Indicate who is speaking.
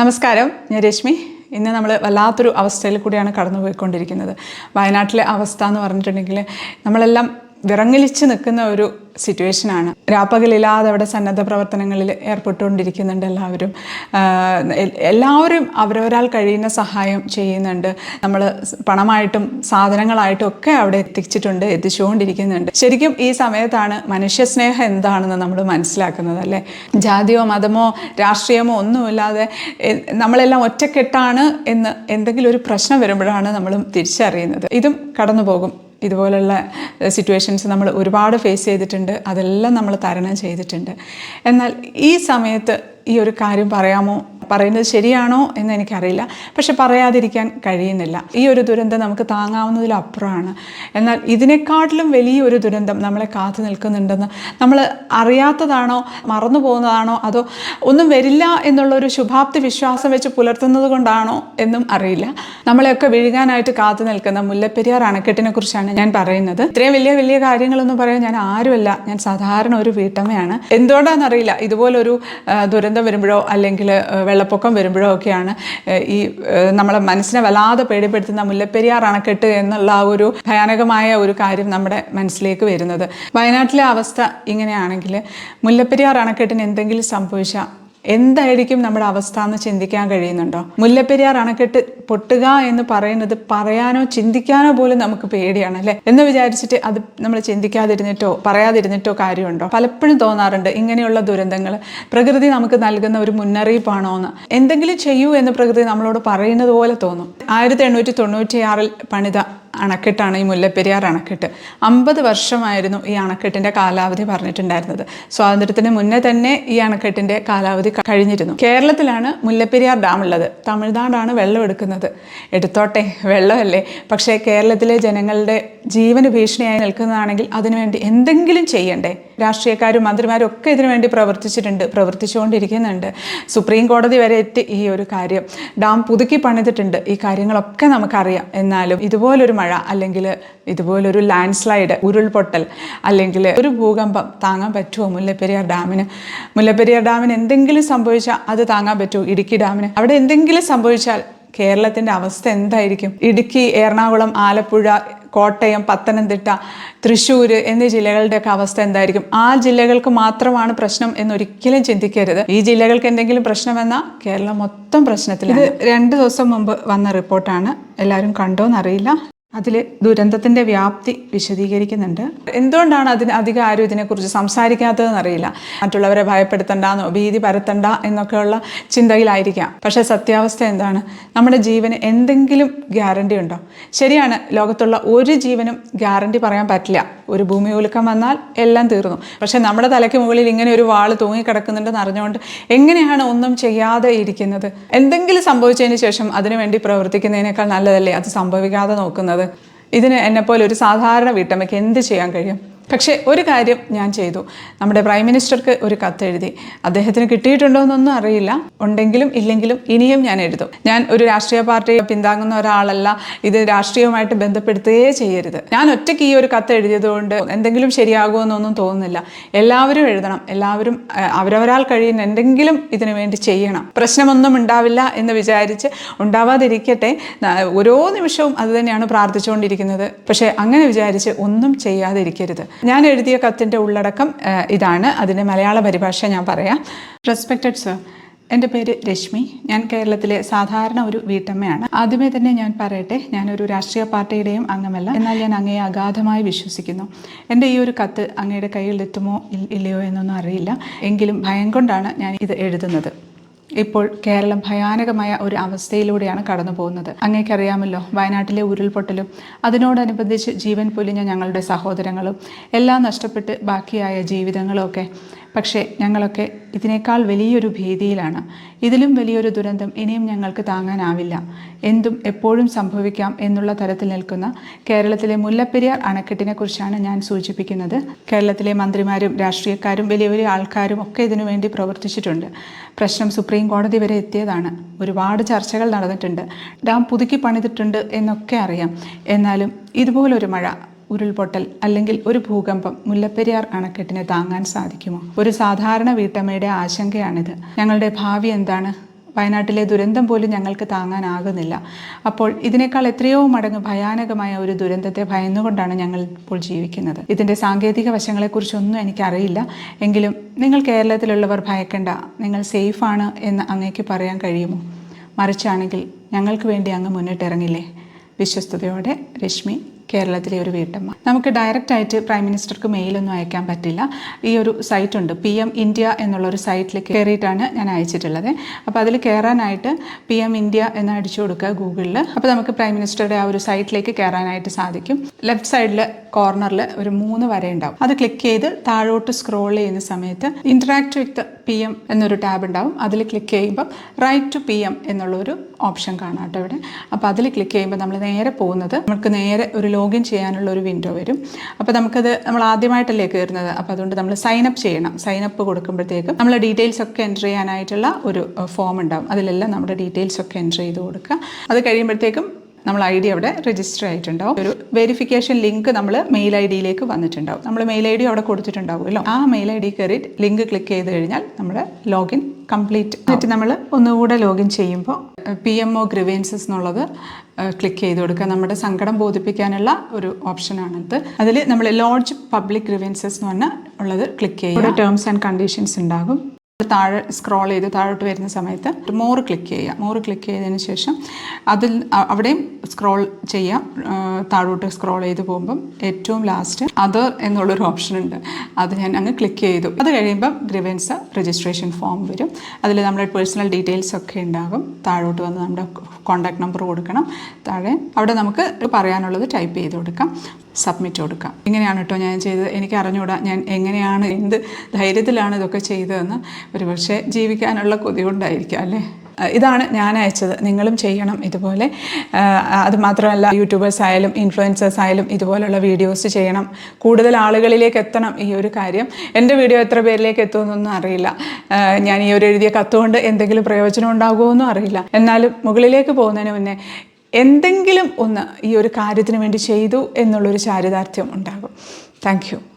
Speaker 1: നമസ്കാരം ഞാൻ രശ്മി. ഇന്ന് നമ്മൾ വല്ലാത്തൊരു അവസ്ഥയിൽ കൂടിയാണ് കടന്നു പോയിക്കൊണ്ടിരിക്കുന്നത് വയനാട്ടിലെ അവസ്ഥ എന്ന് പറഞ്ഞിട്ടുണ്ടെങ്കിൽ നമ്മളെല്ലാം വിറങ്ങലിച്ച് നിൽക്കുന്ന ഒരു സിറ്റുവേഷനാണ് രാപ്പകലില്ലാതെ അവിടെ സന്നദ്ധ പ്രവർത്തനങ്ങളിൽ ഏർപ്പെട്ടുകൊണ്ടിരിക്കുന്നുണ്ട് എല്ലാവരും. എല്ലാവരും അവരവരാൽ കഴിയുന്ന സഹായം ചെയ്യുന്നുണ്ട്. നമ്മൾ പണമായിട്ടും സാധനങ്ങളായിട്ടും ഒക്കെ അവിടെ എത്തിച്ചിട്ടുണ്ട് എത്തിച്ചുകൊണ്ടിരിക്കുന്നുണ്ട്. ശരിക്കും ഈ സമയത്താണ് മനുഷ്യസ്നേഹം എന്താണെന്ന് നമ്മൾ മനസ്സിലാക്കുന്നത് അല്ലേ? ജാതിയോ മതമോ രാഷ്ട്രീയമോ ഒന്നുമില്ലാതെ നമ്മളെല്ലാം ഒറ്റക്കെട്ടാണ് എന്ന് എന്തെങ്കിലും ഒരു പ്രശ്നം വരുമ്പോഴാണ് നമ്മൾ തിരിച്ചറിയുന്നത്. ഇതും കടന്നു പോകും ഇതുപോലുള്ള സിറ്റുവേഷൻസ് നമ്മൾ ഒരുപാട് ഫേസ് ചെയ്തിട്ടുണ്ട്. അതെല്ലാം നമ്മൾ തരണം ചെയ്തിട്ടുണ്ട്. എന്നാൽ ഈ സമയത്ത് ഈ ഒരു കാര്യം പറയാമോ? പറയുന്നത് ശരിയാണോ എന്ന് എനിക്കറിയില്ല. പക്ഷെ പറയാതിരിക്കാൻ കഴിയുന്നില്ല. ഈ ഒരു ദുരന്തം നമുക്ക് താങ്ങാവുന്നതിലപ്പുറമാണ് എന്നാൽ ഇതിനെക്കാട്ടിലും വലിയൊരു ദുരന്തം നമ്മളെ കാത്തു നിൽക്കുന്നുണ്ടെന്ന് നമ്മൾ അറിയാത്തതാണോ മറന്നു പോകുന്നതാണോ അതോ ഒന്നും വരില്ല എന്നുള്ളൊരു ശുഭാപ്തി വിശ്വാസം വെച്ച് പുലർത്തുന്നത് കൊണ്ടാണോ എന്നും അറിയില്ല. നമ്മളെയൊക്കെ വിഴുകാനായിട്ട് കാത്തു നിൽക്കുന്ന മുല്ലപ്പെരിയാർ അണക്കെട്ടിനെ കുറിച്ചാണ് ഞാൻ പറയുന്നത്. ഇത്രയും വലിയ വലിയ കാര്യങ്ങളൊന്നും പറയാൻ ഞാൻ ആരുമല്ല. ഞാൻ സാധാരണ ഒരു വീട്ടമ്മയാണ്. എന്തുകൊണ്ടാണെന്നറിയില്ല. ഇതുപോലൊരു ദുരന്തം വരുമ്പോഴോ അല്ലെങ്കിൽ ആ, വെള്ളപ്പൊക്കം വരുമ്പോഴോ ഒക്കെയാണ് ഈ നമ്മളെ മനസ്സിനെ വല്ലാതെ പേടിപ്പെടുത്തുന്ന മുല്ലപ്പെരിയാർ അണക്കെട്ട് എന്നുള്ള ആ ഒരു ഭയാനകമായ ഒരു കാര്യം നമ്മുടെ മനസ്സിലേക്ക് വരുന്നത്. വയനാട്ടിലെ അവസ്ഥ ഇങ്ങനെയാണെങ്കിൽ മുല്ലപ്പെരിയാർ അണക്കെട്ടിന് എന്തെങ്കിലും സംഭവിച്ചാൽ എന്തായിരിക്കും നമ്മുടെ അവസ്ഥ എന്ന് ചിന്തിക്കാൻ കഴിയുന്നുണ്ടോ? മുല്ലപ്പെരിയാർ അണക്കെട്ട് പൊട്ടുക എന്ന് പറയുന്നത് പറയാനോ ചിന്തിക്കാനോ പോലും നമുക്ക് പേടിയാണ് അല്ലേ? എന്ന് വിചാരിച്ചിട്ട് അത് നമ്മൾ ചിന്തിക്കാതിരുന്നിട്ടോ പറയാതിരുന്നിട്ടോ കാര്യമുണ്ടോ? പലപ്പോഴും തോന്നാറുണ്ട് ഇങ്ങനെയുള്ള ദുരന്തങ്ങൾ പ്രകൃതി നമുക്ക് നൽകുന്ന ഒരു മുന്നറിയിപ്പാണോ എന്ന്. എന്തെങ്കിലും ചെയ്യൂ എന്ന് പ്രകൃതി നമ്മളോട് പറയുന്നത് പോലെ തോന്നും. ആയിരത്തി എണ്ണൂറ്റി തൊണ്ണൂറ്റിയാറിൽ പണിത അണക്കെട്ടാണ് ഈ മുല്ലപ്പെരിയാർ അണക്കെട്ട്. അമ്പത് വർഷമായിരുന്നു ഈ അണക്കെട്ടിന്റെ കാലാവധി പറഞ്ഞിട്ടുണ്ടായിരുന്നത്. സ്വാതന്ത്ര്യത്തിന് മുന്നേ തന്നെ ഈ അണക്കെട്ടിന്റെ കാലാവധി കഴിഞ്ഞിരുന്നു. കേരളത്തിലാണ് മുല്ലപ്പെരിയാർ ഡാം ഉള്ളത്. തമിഴ്നാടാണ് വെള്ളം എടുക്കുന്നത്. എടുത്തോട്ടെ വെള്ളമല്ലേ? പക്ഷേ കേരളത്തിലെ ജനങ്ങളുടെ ജീവന് ഭീഷണിയായി നിൽക്കുന്നതാണെങ്കിൽ അതിനുവേണ്ടി എന്തെങ്കിലും ചെയ്യണ്ടേ? രാഷ്ട്രീയക്കാരും മന്ത്രിമാരും ഒക്കെ ഇതിനുവേണ്ടി പ്രവർത്തിച്ചിട്ടുണ്ട് പ്രവർത്തിച്ചുകൊണ്ടിരിക്കുന്നുണ്ട്. സുപ്രീം കോടതി വരെ എത്തി ഈ ഒരു കാര്യം. ഡാം പുതുക്കി പണിതിട്ടുണ്ട്. ഈ കാര്യങ്ങളൊക്കെ നമുക്കറിയാം. എന്നാലും ഇതുപോലൊരു മഴ അല്ലെങ്കിൽ ഇതുപോലൊരു ലാൻഡ് സ്ലൈഡ് ഉരുൾപൊട്ടൽ അല്ലെങ്കിൽ ഒരു ഭൂകമ്പം താങ്ങാൻ പറ്റുമോ മുല്ലപ്പെരിയാർ ഡാമിന്? മുല്ലപ്പെരിയാർ ഡാമിന് എന്തെങ്കിലും സംഭവിച്ചാൽ അത് താങ്ങാൻ പറ്റുമോ ഇടുക്കി ഡാമിന്. അവിടെ എന്തെങ്കിലും സംഭവിച്ചാൽ കേരളത്തിന്റെ അവസ്ഥ എന്തായിരിക്കും? ഇടുക്കി എറണാകുളം ആലപ്പുഴ കോട്ടയം പത്തനംതിട്ട തൃശ്ശൂർ എന്നീ ജില്ലകളുടെയൊക്കെ അവസ്ഥ എന്തായിരിക്കും? ആ ജില്ലകൾക്ക് മാത്രമാണ് പ്രശ്നം എന്നൊരിക്കലും ചിന്തിക്കരുത്. ഈ ജില്ലകൾക്ക് എന്തെങ്കിലും പ്രശ്നം വന്നാൽ കേരളം മൊത്തം പ്രശ്നത്തിൽ രണ്ട് ദിവസം മുമ്പ് വന്ന റിപ്പോർട്ടാണ്. എല്ലാവരും കണ്ടോന്നറിയില്ല അതിൽ ദുരന്തത്തിന്റെ വ്യാപ്തി വിശദീകരിക്കുന്നുണ്ട്. എന്തുകൊണ്ടാണ് അതിന് അധികം ആരും ഇതിനെക്കുറിച്ച് സംസാരിക്കാത്തതെന്ന് അറിയില്ല. മറ്റുള്ളവരെ ഭയപ്പെടുത്തണ്ടെന്നോ ഭീതി പരത്തണ്ട എന്നൊക്കെയുള്ള ചിന്തയിലായിരിക്കാം. പക്ഷേ സത്യാവസ്ഥ എന്താണ്? നമ്മുടെ ജീവന് എന്തെങ്കിലും ഗ്യാരണ്ടി ഉണ്ടോ? ശരിയാണ് ലോകത്തുള്ള ഒരു ജീവനും ഗ്യാരണ്ടി പറയാൻ പറ്റില്ല. ഒരു ഭൂമി ഉലുക്കം വന്നാൽ എല്ലാം തീർന്നു. പക്ഷേ നമ്മുടെ തലയ്ക്ക് മുകളിൽ ഇങ്ങനെ ഒരു വാൾ തൂങ്ങിക്കിടക്കുന്നുണ്ടെന്ന് അറിഞ്ഞുകൊണ്ട് എങ്ങനെയാണ് ഒന്നും ചെയ്യാതെ ഇരിക്കുന്നത്? എന്തെങ്കിലും സംഭവിച്ചതിന് ശേഷം അതിനുവേണ്ടി പ്രവർത്തിക്കുന്നതിനേക്കാൾ നല്ലതല്ലേ അത് സംഭവിക്കാതെ നോക്കുന്നത്? ഇതിന് എന്നെപ്പോലെ ഒരു സാധാരണ വീട്ടമ്മയ്ക്ക് എന്ത് ചെയ്യാൻ കഴിയും? പക്ഷേ ഒരു കാര്യം ഞാൻ ചെയ്തു. നമ്മുടെ പ്രൈം മിനിസ്റ്റർക്ക് ഒരു കത്തെഴുതി അദ്ദേഹത്തിന് കിട്ടിയിട്ടുണ്ടോ എന്നൊന്നും അറിയില്ല. ഉണ്ടെങ്കിലും ഇല്ലെങ്കിലും ഇനിയും ഞാൻ എഴുതും. ഞാൻ ഒരു രാഷ്ട്രീയ പാർട്ടിയെ പിന്താങ്ങുന്ന ഒരാളല്ല. ഇത് രാഷ്ട്രീയവുമായിട്ട് ബന്ധപ്പെടുത്തുകയേ ചെയ്യരുത്. ഞാൻ ഒറ്റയ്ക്ക് ഈ ഒരു കത്ത് എഴുതിയതുകൊണ്ട് എന്തെങ്കിലും ശരിയാകുമെന്നൊന്നും തോന്നുന്നില്ല. എല്ലാവരും എഴുതണം. എല്ലാവരും അവരവരാൽ കഴിയുന്ന എന്തെങ്കിലും ഇതിനു വേണ്ടി ചെയ്യണം. പ്രശ്നമൊന്നും ഉണ്ടാവില്ല എന്ന് വിചാരിച്ച് ഉണ്ടാവാതിരിക്കട്ടെ. ഓരോ നിമിഷവും അത് തന്നെയാണ് പ്രാർത്ഥിച്ചുകൊണ്ടിരിക്കുന്നത്. പക്ഷേ അങ്ങനെ വിചാരിച്ച് ഒന്നും ചെയ്യാതിരിക്കരുത്. ഞാൻ എഴുതിയ കത്തിന്റെ ഉള്ളടക്കം ഇതാണ്. അതിന്റെ മലയാള പരിഭാഷ ഞാൻ പറയാം. റെസ്പെക്റ്റഡ് സർ എന്റെ പേര് രശ്മി. ഞാൻ കേരളത്തിലെ സാധാരണ ഒരു വീട്ടമ്മയാണ്. ആദ്യമേ തന്നെ ഞാൻ പറയട്ടെ ഞാനൊരു രാഷ്ട്രീയ പാർട്ടിയുടെയും അംഗമല്ല. എന്നാൽ ഞാൻ അങ്ങയെ അഗാധമായി വിശ്വസിക്കുന്നു. എന്റെ ഈ ഒരു കത്ത് അങ്ങയുടെ കയ്യിൽ എത്തുമോ ഇല്ലയോ എന്നൊന്നും അറിയില്ല. എങ്കിലും ഭയം കൊണ്ടാണ് ഞാൻ ഇത് എഴുതുന്നത്. ഇപ്പോൾ കേരളം ഭയാനകമായ ഒരു അവസ്ഥയിലൂടെയാണ് കടന്നു പോകുന്നത്. അങ്ങേക്കറിയാമല്ലോ വയനാട്ടിലെ ഉരുൾപൊട്ടലും അതിനോടനുബന്ധിച്ച് ജീവൻ പൊലിഞ്ഞ ഞങ്ങളുടെ സഹോദരങ്ങളും എല്ലാം നഷ്ടപ്പെട്ട് ബാക്കിയായ ജീവിതങ്ങളും ഒക്കെ പക്ഷേ ഞങ്ങളൊക്കെ ഇതിനേക്കാൾ വലിയൊരു ഭീതിയിലാണ്. ഇതിലും വലിയൊരു ദുരന്തം ഇനിയും ഞങ്ങൾക്ക് താങ്ങാനാവില്ല. എന്തും എപ്പോഴും സംഭവിക്കാം എന്നുള്ള തരത്തിൽ നിൽക്കുന്ന കേരളത്തിലെ മുല്ലപ്പെരിയാർ അണക്കെട്ടിനെ കുറിച്ചാണ് ഞാൻ സൂചിപ്പിക്കുന്നത്. കേരളത്തിലെ മന്ത്രിമാരും രാഷ്ട്രീയക്കാരും വലിയ വലിയ ആൾക്കാരും ഒക്കെ ഇതിനുവേണ്ടി പ്രവർത്തിച്ചിട്ടുണ്ട്. പ്രശ്നം സുപ്രീം കോടതി വരെ എത്തിയതാണ്. ഒരുപാട് ചർച്ചകൾ നടന്നിട്ടുണ്ട്. ഡാം പുതുക്കി പണിതിട്ടുണ്ട് എന്നൊക്കെ അറിയാം. എന്നാലും ഇതുപോലൊരു മഴ ഉരുൾപൊട്ടൽ അല്ലെങ്കിൽ ഒരു ഭൂകമ്പം മുല്ലപ്പെരിയാർ അണക്കെട്ടിനെ താങ്ങാൻ സാധിക്കുമോ? ഒരു സാധാരണ വീട്ടമ്മയുടെ ആശങ്കയാണിത്. ഞങ്ങളുടെ ഭാവി എന്താണ്? വയനാട്ടിലെ ദുരന്തം പോലും ഞങ്ങൾക്ക് താങ്ങാനാകുന്നില്ല. അപ്പോൾ ഇതിനേക്കാൾ എത്രയോ മടങ്ങ് ഭയാനകമായ ഒരു ദുരന്തത്തെ ഭയന്നുകൊണ്ടാണ് ഞങ്ങൾ ഇപ്പോൾ ജീവിക്കുന്നത്. ഇതിന്റെ സാങ്കേതിക വശങ്ങളെക്കുറിച്ചൊന്നും എനിക്കറിയില്ല. എങ്കിലും നിങ്ങൾ കേരളത്തിലുള്ളവർ ഭയക്കേണ്ട. നിങ്ങൾ സേഫാണ് എന്ന് അങ്ങേക്ക് പറയാൻ കഴിയുമോ? മറിച്ചാണെങ്കിൽ ഞങ്ങൾക്ക് വേണ്ടി അങ്ങ് മുന്നിട്ടിറങ്ങില്ലേ? വിശ്വസ്തയോടെ രശ്മി കേരളത്തിലെ ഒരു വീട്ടമ്മ. നമുക്ക് ഡയറക്റ്റ് ആയിട്ട് പ്രൈം മിനിസ്റ്റർക്ക് മെയിലൊന്നും അയക്കാൻ പറ്റില്ല. ഈ ഒരു സൈറ്റ് ഉണ്ട്. പി എം ഇന്ത്യ എന്നുള്ള ഒരു സൈറ്റിലേക്ക് കയറിയിട്ടാണ് ഞാൻ അയച്ചിട്ടുള്ളത്. അപ്പോൾ അതിൽ കയറാനായിട്ട് പി എം ഇന്ത്യ എന്ന് അടിച്ചു കൊടുക്കുക ഗൂഗിളിൽ അപ്പോൾ നമുക്ക് പ്രൈം മിനിസ്റ്ററുടെ ആ ഒരു സൈറ്റിലേക്ക് കയറാനായിട്ട് സാധിക്കും. ലെഫ്റ്റ് സൈഡിൽ കോർണറിൽ ഒരു മൂന്ന് വര ഉണ്ടാവും. അത് ക്ലിക്ക് ചെയ്ത് താഴോട്ട് സ്ക്രോൾ ചെയ്യുന്ന സമയത്ത് ഇന്ററാക്ട് വിത്ത് പി എം എന്നൊരു ടാബ് ഉണ്ടാവും. അതിൽ ക്ലിക്ക് ചെയ്യുമ്പോൾ റൈറ്റ് ടു പി എം എന്നുള്ളൊരു ഓപ്ഷൻ കാണാം കേട്ടോ ഇവിടെ. അപ്പോൾ അതിൽ ക്ലിക്ക് ചെയ്യുമ്പോൾ നമ്മൾ നേരെ പോകുന്നത് നമുക്ക് നേരെ ഒരു ലോഗിൻ ചെയ്യാനുള്ള ഒരു വിൻഡോ വരും. അപ്പോൾ നമുക്കത് നമ്മൾ ആദ്യമായിട്ടല്ലേ കയറുന്നത് അപ്പോൾ അതുകൊണ്ട് നമ്മൾ സൈൻ അപ്പ് ചെയ്യണം. സൈൻ അപ്പ് കൊടുക്കുമ്പോഴത്തേക്കും നമ്മൾ ഡീറ്റെയിൽസ് ഒക്കെ എന്റർ ചെയ്യാനായിട്ടുള്ള ഒരു ഫോം ഉണ്ടാവും. അതിലെല്ലാം നമ്മുടെ ഡീറ്റെയിൽസ് ഒക്കെ എന്റർ ചെയ്ത് കൊടുക്കുക. അത് കഴിയുമ്പോഴത്തേക്കും നമ്മൾ ഐ ഡി അവിടെ രജിസ്റ്റർ ആയിട്ടുണ്ടാവും. ഒരു വെരിഫിക്കേഷൻ ലിങ്ക് നമ്മൾ മെയിൽ ഐ ഡിയിലേക്ക് വന്നിട്ടുണ്ടാവും. നമ്മൾ മെയിൽ ഐ ഡി അവിടെ കൊടുത്തിട്ടുണ്ടാവുമല്ലോ ആ മെയിൽ ഐ ഡി കയറി ലിങ്ക് ക്ലിക്ക് ചെയ്ത് കഴിഞ്ഞാൽ നമ്മുടെ ലോഗിൻ കംപ്ലീറ്റ് എന്നിട്ട് നമ്മൾ ഒന്നുകൂടെ ലോഗിൻ ചെയ്യുമ്പോൾ പി എം ഒ ഗ്രിവേൻസസ് എന്നുള്ളത് ക്ലിക്ക് ചെയ്ത് കൊടുക്കുക. നമ്മുടെ സങ്കടം ബോധിപ്പിക്കാനുള്ള ഒരു ഓപ്ഷനാണിത് അതിൽ നമ്മൾ ലോഡ്ജ് പബ്ലിക് ഗ്രിവൻസസ് എന്ന് പറഞ്ഞാൽ ഉള്ളത് ക്ലിക്ക് ചെയ്യുക. ടേംസ് ആൻഡ് കണ്ടീഷൻസ് ഉണ്ടാകും. താഴെ സ്ക്രോൾ ചെയ്ത് താഴോട്ട് വരുന്ന സമയത്ത് മോർ ക്ലിക്ക് ചെയ്യുക. മോർ ക്ലിക്ക് ചെയ്തതിന് ശേഷം അതിൽ അവിടെയും സ്ക്രോൾ ചെയ്യാം താഴോട്ട് സ്ക്രോൾ ചെയ്ത് പോകുമ്പം ഏറ്റവും ലാസ്റ്റ് അതർ എന്നുള്ളൊരു ഓപ്ഷൻ ഉണ്ട്. അത് ഞാൻ അങ്ങ് ക്ലിക്ക് ചെയ്തു. അത് കഴിയുമ്പം ഗ്രിവൻസ് രജിസ്ട്രേഷൻ ഫോം വരും. അതിൽ നമ്മുടെ പേഴ്സണൽ ഡീറ്റെയിൽസ് ഒക്കെ ഉണ്ടാകും. താഴോട്ട് വന്ന് നമ്മുടെ കോൺടാക്ട് നമ്പർ കൊടുക്കണം. താഴെ അവിടെ നമുക്ക് പറയാനുള്ളത് ടൈപ്പ് ചെയ്ത് കൊടുക്കാം. സബ്മിറ്റ് കൊടുക്കാം. ഇങ്ങനെയാണ് കേട്ടോ ഞാൻ ചെയ്തത്. എനിക്ക് അറിഞ്ഞുകൂടാ ഞാൻ എങ്ങനെയാണ് എന്ത് ധൈര്യത്തിലാണ് ഇതൊക്കെ ചെയ്തതെന്ന്. ഒരു പക്ഷേ ജീവിക്കാനുള്ള കൊതി കൊണ്ടായിരിക്കാം അല്ലേ? ഇതാണ് ഞാൻ അയച്ചത്. നിങ്ങളും ചെയ്യണം ഇതുപോലെ. അതുമാത്രമല്ല യൂട്യൂബേഴ്സ് ആയാലും ഇൻഫ്ലുവൻസേഴ്സ് ആയാലും ഇതുപോലുള്ള വീഡിയോസ് ചെയ്യണം. കൂടുതൽ ആളുകളിലേക്ക് എത്തണം ഈ ഒരു കാര്യം. എന്റെ വീഡിയോ എത്ര പേരിലേക്ക് എത്തുമെന്നൊന്നും അറിയില്ല. ഞാൻ ഈ ഒരു എഴുതിയ കത്തുകൊണ്ട് എന്തെങ്കിലും പ്രയോജനം ഉണ്ടാകുമോ അറിയില്ല. എന്നാലും മുകളിലേക്ക് പോകുന്നതിന് മുന്നേ എന്തെങ്കിലും ഒന്ന് ഈ ഒരു കാര്യത്തിന് വേണ്ടി ചെയ്തു എന്നുള്ളൊരു ചാരിതാർത്ഥ്യം ഉണ്ടാകും. താങ്ക്